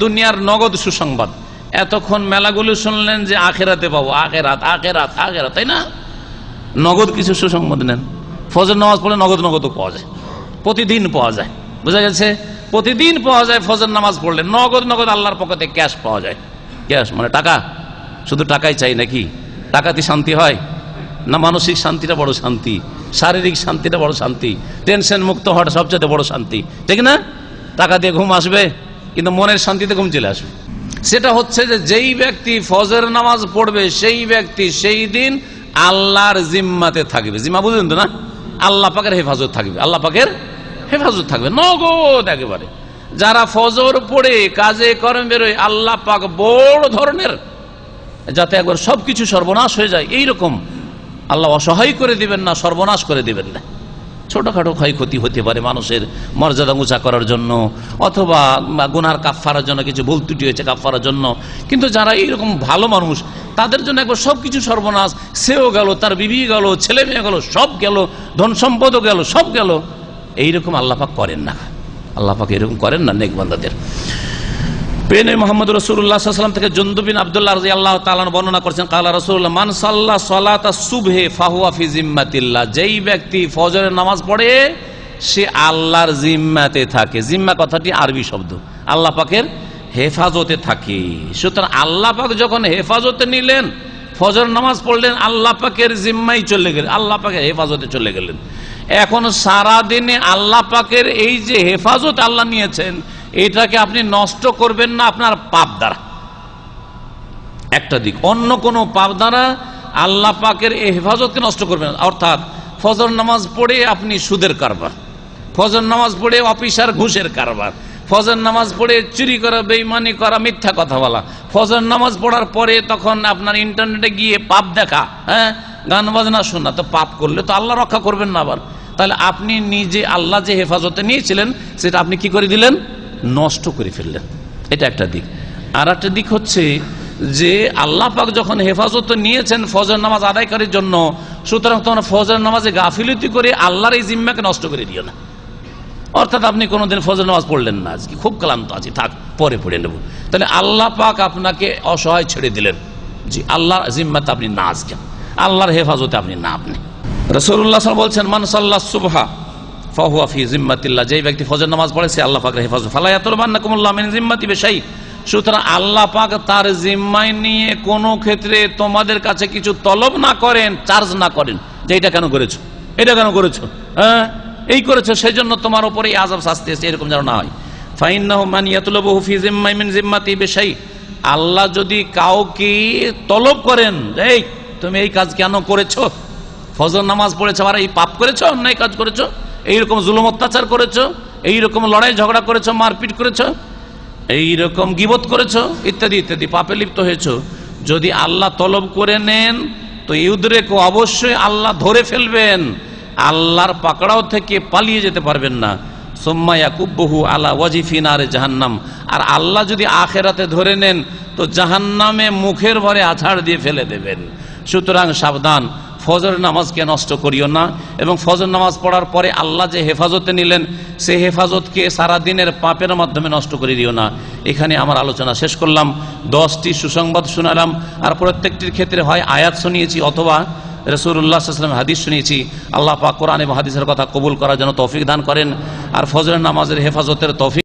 দুনিয়ার নগদ সুসংবাদ। এতক্ষণ মেলাগুলো শুনলেন যে আখেরাতে পাবো। আখেরাত আখেরাত আখেরাত, তাই না? নগদ কিছু সুসংবাদ নেন। ফজর নামাজ পড়লে নগদ নগদ পাওয়া যায়। প্রতিদিন পাওয়া যায়। বোঝা গেছে? প্রতিদিন পাওয়া যায় ফজর নামাজ পড়লে। নগদ নগদ আল্লাহর পক্ষতে ক্যাশ পাওয়া যায়। ক্যাশ মানে টাকা। শুধু টাকাই চাই নাকি? টাকাতে শান্তি হয়? না মানসিক শান্তিটা বড় শান্তি? শারীরিক শান্তিটা বড় শান্তি? টেনশন মুক্ত হওয়াটা সবচেয়ে বড় শান্তি। ঠিক না? টাকা দিয়ে ঘুম আসবে? কিন্তু মনের শান্তিতে ঘুম চলে আসবে। সেটা হচ্ছে যে যেই ব্যক্তি ফজর নামাজ পড়বে, সেই ব্যক্তি সেই দিন আল্লাহর জিম্মাতে থাকবে। জিম্মা বুঝলেন তো না? আল্লাহ পাকের হেফাজত থাকবে। আল্লাহ পাকের হেফাজত থাকবে। নগদ একেবারে। যারা ফজর পড়ে, কাজে কর্মে বেরোয়, আল্লাহ পাক বড় ধরনের যাতে একবার সবকিছু সর্বনাশ হয়ে যায়। এই রকম আল্লাহ অসহায় করে দিবেন না, সর্বনাশ করে দিবেন না। ছোটখাটো ক্ষয়ক্ষতি হতে পারে মানুষের মর্যাদা উঁচা করার জন্য, অথবা গুনার কাফারার জন্য, কিছু ভুল ত্রুটি হয়েছে কাফারার জন্য। কিন্তু যারা এইরকম ভালো মানুষ, তাদের জন্য একবার সব কিছু সর্বনাশ, সেও গেল, তার বিবি গেল, ছেলে মেয়ে গেল, সব গেল, ধন সম্পদও গেল, সব গেল। এইরকম আল্লাপাক করেন না। আল্লাপাক এরকম করেন না নেকবান্দাদের পেনে মোহাম্মদ রসুল্লাহাম থেকে জন্দুবিন আবদুল্লাহ রাজি আল্লাহ তালান বর্ণনা করছেন, কালা রসুল্লাহ মান সাল্লাহ সালাতা সুবহে ফাহুয়া ফি জিম্মাতিল্লাহ যেই ব্যক্তি ফজরের নামাজ পড়ে, সে আল্লাহর জিম্মাতে থাকে। জিম্মা কথাটি আরবি শব্দ। আল্লাহ পাকের হেফাজতে থাকে। সুতরাং আল্লাহ পাক যখন হেফাজতে নিলেন ফজর নামাজ পড়লেন, আল্লাহ পাকের জিম্মাই চলে গেলেন, আল্লাহ পাকের হেফাজতে চলে গেলেন। এখন সারা দিনে আল্লাহ পাকের এই যে হেফাজত আল্লাহ নিয়েছেন, এটাকে আপনি নষ্ট করবেন না আপনার পাপ দ্বারা। একটা দিক। অন্য কোনো পাপ দ্বারা আল্লাহ পাকের এই হেফাজতকে নষ্ট করবেন। অর্থাৎ ফজর নামাজ পড়ে আপনি সুদের কারবার, ফজর নামাজ পড়ে অফিসার ঘুষের কারবার, ফজর নামাজ পড়ে চুরি করা, বেইমানি করা, মিথ্যা কথা বলা, ফজর নামাজ পড়ার পরে তখন আপনার ইন্টারনেটে গিয়ে পাপ দেখা হ্যাঁ? গান বাজনা শোনা, তো পাপ করলে তো আল্লাহ রক্ষা করবেন না আবার। তাহলে আপনি নিজে আল্লাহ যে হেফাজতে নিয়েছিলেন, সেটা আপনি কি করে দিলেন? নষ্ট করে ফেললেন। এটা একটা দিক। আর একটা দিক হচ্ছে যে আল্লাহ পাক যখন হেফাজত নিয়েছেন ফজর নামাজ আদায়কারীর জন্য, সুতরাং তখন ফজর নামাজে গাফিলতি করে আল্লাহর এই জিম্মাকে নষ্ট করে দিও না। অর্থাৎ আপনি কোনোদিন ফজর নামাজ পড়লেন না আজকে। খুব ক্লান্ত আছি, থাক, পরে পড়ে নেব। তাহলে আল্লাহ পাক আপনাকে অসহায় ছেড়ে দিলেন। জি, আল্লাহর জিম্মাতে আপনি না আজকে আল্লাহর হেফাজতে আপনি না আপনি। রসুল্লাহ বলছেন মানসাল্লাহ সুবহা, ফাহুয়া যেই ব্যক্তি ফজর নামাজ পড়ে, সে মিন সুতরাং তার নিয়ে কোনো ক্ষেত্রে তোমাদের কাছে কিছু তলব না করেন, চার্জ না করেন। কেন করেছ? এটা কেন করেছ? হ্যাঁ? এই করেছ সেই জন্য তোমার উপরে আজাব শাস্তি এরকম যেন না হয়। জিম্মাতি বেশাই। আল্লাহ যদি কাউকে তলব করেন তুমি এই কাজ কেন করেছ? ফজর নামাজ পড়েছো আর এই পাপ করেছ, অন্যায় কাজ করেছ, এইরকম জুলুম অত্যাচার করেছ, এইরকম লড়াই ঝগড়া করেছ, মারপিট করেছ, এইরকম গিবত করেছ, ইত্যাদি ইত্যাদি, পাপে লিপ্ত হয়েছো। যদি আল্লাহ তলব করে নেন, তো ইউদ্রেকে অবশ্যই আল্লাহ ধরে ফেলবেন। আল্লাহর পাকড়াও থেকে পালিয়ে যেতে পারবেন না। সোম্মায়াকুব্বহু আলা ওয়াজিফিনারে জাহান্নাম। আর আল্লাহ যদি আখেরাতে ধরে নেন, তো জাহান্নামে মুখের ভরে আছাড় দিয়ে ফেলে দেবেন। সুতরাং সাবধান। ফজর নামাজকে নষ্ট করিও না এবং ফজর নামাজ পড়ার পরে আল্লাহ যে হেফাজতে নিলেন, সে হেফাজতকে সারা দিনের পাপের মাধ্যমে নষ্ট করে দিও না। এখানে আমার আলোচনা শেষ করলাম। দশটি সুসংবাদ শোনালাম। আর প্রত্যেকটির ক্ষেত্রে হয় আয়াত শুনিয়েছি অথবা রসুল্লাহাম হাদিস শুনিয়েছি। আল্লাহ পাক কোরআন এবং হাদিসের কথা কবুল করার জন্য তৌফিক দান করেন। আর ফজরের নামাজের হেফাজতের তৌফিক